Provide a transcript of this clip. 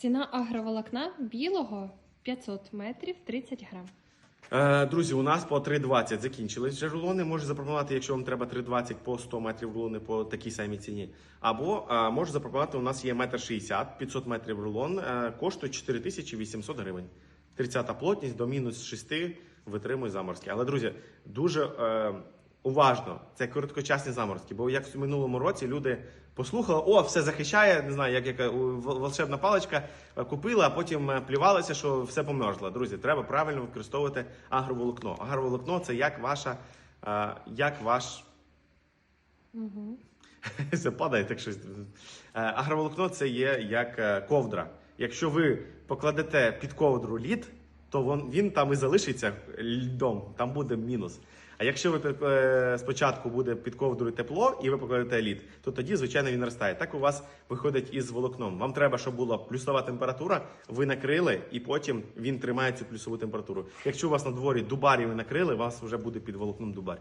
Ціна агроволокна білого 500 метрів 30 грам. Е, друзі, у нас по 3,20 закінчились вже рулони. Можу запропонувати, якщо вам треба 3,20 по 100 метрів рулони по такій самій ціні. Або е, можу запропонувати, у нас є 1,60 м, 500 метрів рулон, е, коштує 4800 гривень. 30 плотність до мінус 6 витримує заморозки. Але, друзі, дуже е, уважно, це короткочасні заморозки. Бо як в минулому році люди послухали, о, все захищає, не знаю, як яка волшебна паличка е, купила, а потім е, плювалися, що все померзло. Друзі, треба правильно використовувати агроволокно. Агроволокно це як ваша, е, як ваш. Угу. Це падає так щось. Е, Агроволокно це є як е, ковдра. Якщо ви покладете під ковдру лід, то він, там і залишиться льдом, там буде мінус. А якщо ви е, спочатку буде під ковдрою тепло і ви покладете лід, то тоді, звичайно, він ростає. Так у вас виходить із волокном. Вам треба, щоб була плюсова температура, ви накрили, і потім він тримає цю плюсову температуру. Якщо у вас на дворі дубарі ви накрили, у вас вже буде під волокном дубар.